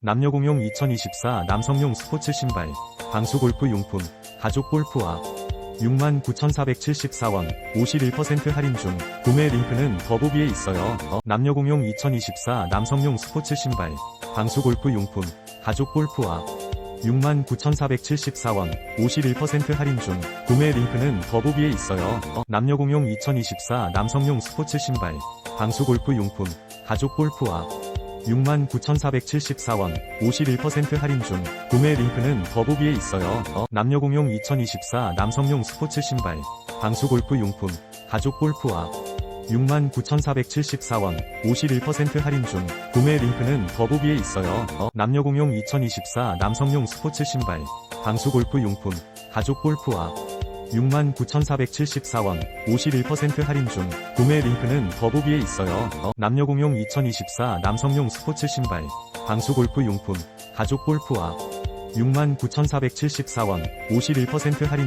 남녀공용 2024 남성용 스포츠 신발, 방수 골프 용품, 가족 골프화. 69,474원, 51% 할인 중. 구매 링크는 더보기에 있어요. 어, 남녀공용 2024 남성용 스포츠 신발, 방수 골프 용품, 가족 골프화. 69,474원, 51% 할인 중. 구매 링크는 더보기에 있어요. 어, 남녀공용 2024 남성용 스포츠 신발, 방수 골프 용품, 가족 골프화. 69,474원, 51% 할인 중. 구매 링크는 더보기에 있어요. 어, 남녀공용 2024 남성용 스포츠 신발, 방수 골프 용품, 가족 골프화. 69,474원, 51% 할인 중. 구매 링크는 더보기에 있어요. 어, 남녀공용 2024 남성용 스포츠 신발, 방수 골프 용품, 가족 골프화. 69,474원, 51% 할인 중. 구매 링크는 더보기에 있어요. 어, 남녀공용 2024 남성용 스포츠 신발, 방수 골프 용품, 가족 골프화. 69,474원, 51% 할인 중.